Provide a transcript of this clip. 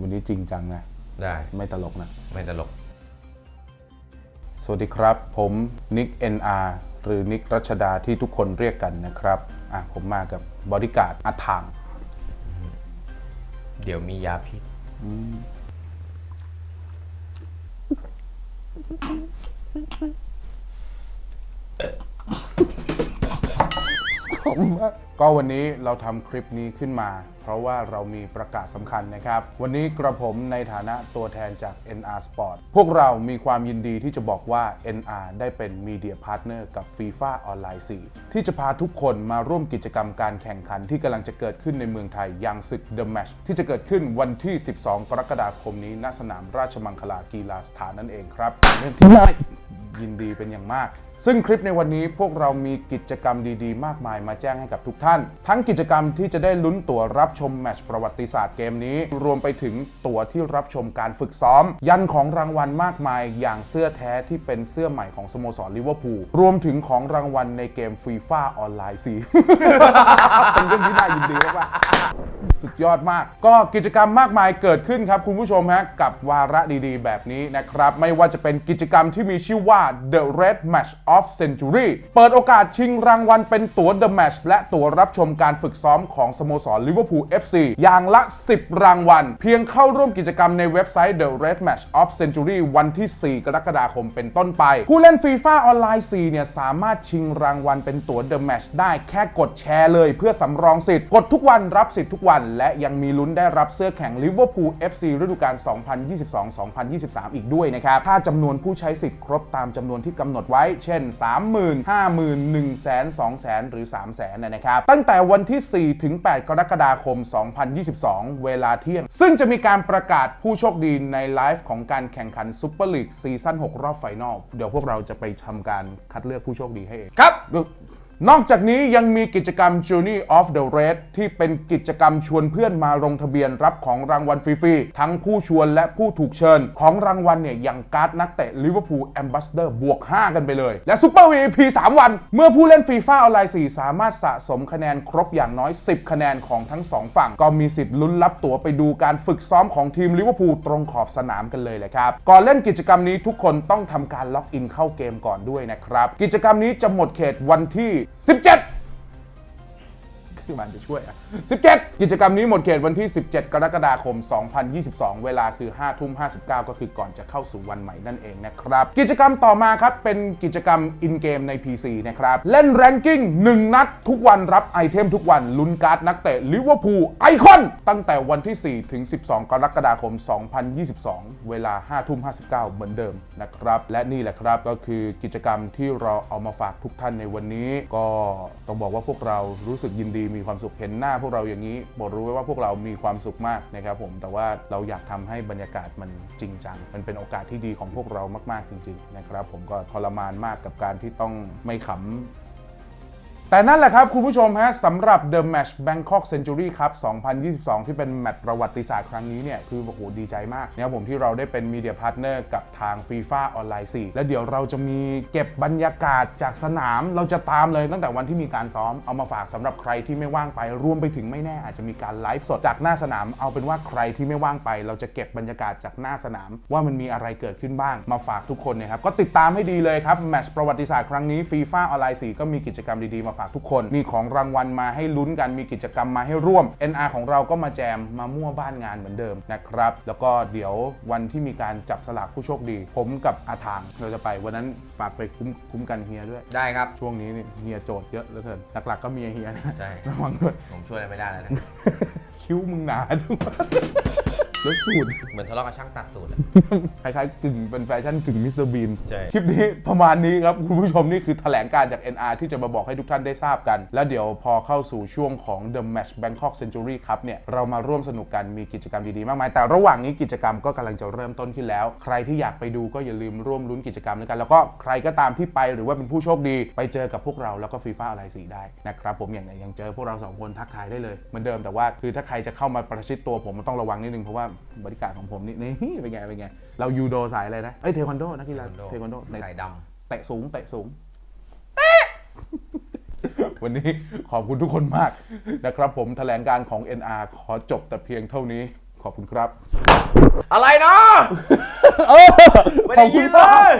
วันนี้จริงจังนะ ได้ไม่ตลกนะ ไม่ตลก สวัสดีครับ ผมนิก NR หรือนิกรัชดาที่ทุกคนเรียกกันนะครับ อะ ผมมากับบอดี้การ์ดอาถางเดี๋ยวมียาพิษ ก็วันนี้เราทำคลิปนี้ขึ้นมา เพราะว่าเรามีประกาศสำคัญนะครับ วันนี้กระผมในฐานะตัวแทนจาก NR Sport พวกเรามีความยินดีที่จะบอกว่า NR ได้เป็น Media Partner กับ FIFA Online 4 ที่จะพาทุกคนมาร่วมกิจกรรมการแข่งขันที่กำลังจะเกิดขึ้นในเมืองไทยอย่างศึก The Match ที่จะเกิดขึ้นวันที่ 12 กรกฎาคมนี้ณสนามราชมังคลากีฬาสถานนั่นเองครับเรื่องที่น่า ยินดีเป็นอย่างมาก ซึ่งคลิปในวันนี้พวกเรามีกิจกรรมดีๆ มากมายมาแจ้งให้กับทุกท่าน ทั้งกิจกรรมที่จะได้ลุ้นตั๋วรับชมแมตช์ประวัติศาสตร์เกมนี้ รวมไปถึงตั๋วที่รับชมการฝึกซ้อม ยันของรางวัลมากมายอย่างเสื้อแท้ที่เป็นเสื้อใหม่ของสโมสรลิเวอร์พูลรวมถึงของรางวัลในเกมฟีฟ่าออนไลน์4เป็นเรื่องที่น่ายินดีมากๆ สุดยอดมาก ก็กิจกรรมมากมายเกิดขึ้นครับคุณผู้ชมฮะกับวาระดีๆ แบบนี้นะครับ ไม่ว่าจะเป็นกิจกรรมที่มีชื่อว่า The Red Match of Century เปิดโอกาสชิงรางวัลเป็นตั๋ว The Match และตั๋วรับชมการฝึกซ้อมของสโมสร Liverpool FC อย่างละ 10 รางวัล เพียงเข้าร่วมกิจกรรมในเว็บไซต์ The Red Match of Century วันที่ 4 กรกฎาคมเป็นต้นไป ผู้เล่นฟีฟ่าออนไลน์4เนี่ยสามารถชิงรางวัลเป็นตั๋ว The Match ได้แค่กดแชร์เลยเพื่อสำรองสิทธิ์กดทุกวันรับสิทธิ์ทุกวันและยังมีลุ้นได้รับเสื้อแข่ง Liverpool FC ฤดูกาล 2022-2023 อีกด้วยนะครับ ถ้าจำนวนผู้ใช้สิทธิ์ครบตามจำนวนที่กำหนดไว้ เช่น 30,000 50,000 100,000 200,000 หรือ 300,000นะครับ ตั้งแต่วันที่ 4 ถึง 8 กรกฎาคม 2022 เวลาเที่ยง ซึ่งจะมีการประกาศผู้โชคดีในไลฟ์ของการแข่งขันซุปเปอร์ลีกซีซั่น 6 รอบไฟนอล เดี๋ยวพวกเราจะไปทำการคัดเลือกผู้โชคดีให้เอง ครับ นอกจากนี้ยังมีกิจกรรม Journey of the Red ที่เป็นกิจกรรมชวนเพื่อนมาลงทะเบียนรับของรางวัลฟรีๆ ทั้งผู้ชวนและผู้ถูกเชิญ ของรางวัลเนี่ยอย่างการ์ดนักเตะ Liverpool Ambassador บวก 5 กันไปเลย และ Super VIP 3 วัน เมื่อผู้เล่นฟีฟ่าออนไลน์ 4 สามารถสะสมคะแนนครบอย่างน้อย 10 คะแนนของทั้ง 2 ฝั่ง ก็มีสิทธิ์ลุ้นรับตั๋วไปดูการฝึกซ้อมของทีมลิเวอร์พูลตรงขอบสนามกันเลยแหละครับก่อนเล่นกิจกรรมนี้ทุกคนต้องทำการล็อกอินเข้าเกมก่อนด้วยนะครับกิจกรรมนี้จะหมดเขตวันที่17 ที่มันจะช่วยอะ17 กิจกรรมนี้หมดเขตวันที่ 17 กรกฎาคม 2022 เวลาคือ5ทุ่ม59 ก็คือก่อนจะเข้าสู่วันใหม่นั่นเองนะครับ กิจกรรมต่อมาครับ เป็นกิจกรรมอินเกมใน PC นะครับ เล่นแรงกิ้ง 1 นัดทุกวันรับไอเทมทุกวันลุ้นการ์ดนักเตะลิเวอร์พูลไอคอน ตั้งแต่วันที่ 4 ถึง 12 กรกฎาคม 2022 เวลา5ทุ่ม59 เหมือนเดิมนะครับ และนี่แหละครับก็คือกิจกรรมที่เราเอามาฝากทุกท่านในวันนี้ ก็ต้องบอกว่าพวกเรารู้สึกยินดีมีความสุขเห็นหน้าพวกเราอย่างนี้โปรดรู้ไว้ว่าพวกเรามีความสุขมากนะครับผมแต่ว่าเราอยากทำให้บรรยากาศมันจริงจังมันเป็นโอกาสที่ดีของพวกเรามาก ๆจริง ๆ นะครับ ผมก็ทรมานมากกับการที่ต้องไม่ขำ แต่นั่นแหละครับ คุณผู้ชมฮะสำหรับ The Match Bangkok Century ครับ 2022 ที่เป็นแมตช์ประวัติศาสตร์ครั้งนี้เนี่ย คือโอ้โหดีใจมากเนะครับผมที่เราได้เป็นมีเดียพาร์ทเนอร์กับทาง FIFA ออนไลน์4และเดี๋ยวเราจะมีเก็บบรรยากาศจากสนามเราจะตามเลยตั้งแต่วันที่มีการซ้อมเอามาฝากสำหรับใครที่ไม่ว่างไปรวมไปถึงไม่แน่อาจจะมีการไลฟ์สดจากหน้าสนาม เอาเป็นว่าใครที่ไม่ว่างไป เราจะเก็บบรรยากาศจากหน้าสนาม ว่ามันมีอะไรเกิดขึ้นบ้าง มาฝากทุกคนนะครับก็ติดตามให้ดีเลยครับแมตช์ประวัติศาสตร์ครั้งนี้ FIFA ออนไลน์4ก็มีกิจกรรมดีๆมาฝากทุกคน มีของรางวัลมาให้ลุ้นกัน มีกิจกรรมมาให้ร่วม NR ของเราก็มาแจมมามั่วบ้านงานเหมือนเดิมนะครับ แล้วก็เดี๋ยววันที่มีการจับสลากผู้โชคดี ผมกับอาทางเราจะไปวันนั้นฝากไปคุ้มคุ้มกันเฮียด้วย ได้ครับ ช่วงนี้นี่เฮียโจทย์เยอะเหลือเกินหลักๆก็เมียเฮียนะใช่ ระวังด้วยผมช่วยอะไรไม่ได้แล้วนะ คิ้วมึงหนาจังวะ แล้วสูตร เหมือนทะเลาะกับช่างตัดสูตรอะ คล้ายๆกึ่งเป็นแฟชั่นกึ่งมิสเตอร์บีนใช่ คลิปนี้ประมาณนี้ครับ คุณผู้ชมนี่คือแถลงการจาก NR ที่จะมาบอกให้ทุกท่านได้ทราบกัน แล้วเดี๋ยวพอเข้าสู่ช่วงของ The Match Bangkok Century ครับเนี่ยเรามาร่วมสนุกกันมีกิจกรรมดีๆ มากมาย แต่ระหว่างนี้กิจกรรมก็กำลังจะเริ่มต้นขึ้นแล้ว ใครที่อยากไปดูก็อย่าลืมร่วมลุ้นกิจกรรมด้วยกัน แล้วก็ใครก็ตามที่ไปหรือว่าเป็นผู้โชคดีไปเจอกับพวกเราแล้วก็ฟีฟ่าอะไรสีได้นะครับผมอย่างไหนยังเจอพวกเราสองคนทักทายได้เลยเหมือนเดิมแต่ว่าคือถ้าใครจะเข้ามาประชิดตัวผมมันต้องระวังนิดนึงเพราะว่าบริการของผมนี่นี่เป็นไงเป็นไง เรายูโดสายอะไรนะเอ้ยเทควันโดนักกีฬาเทควันโดในใส่ดเตะสูงเตะสูงวันนี้ขอบคุณทุกคนมากนะครับ ผมแถลงการของ NR ขอจบแต่เพียงเท่านี้ขอบคุณครับ อะไรนะเออไม่ได้ยินเลย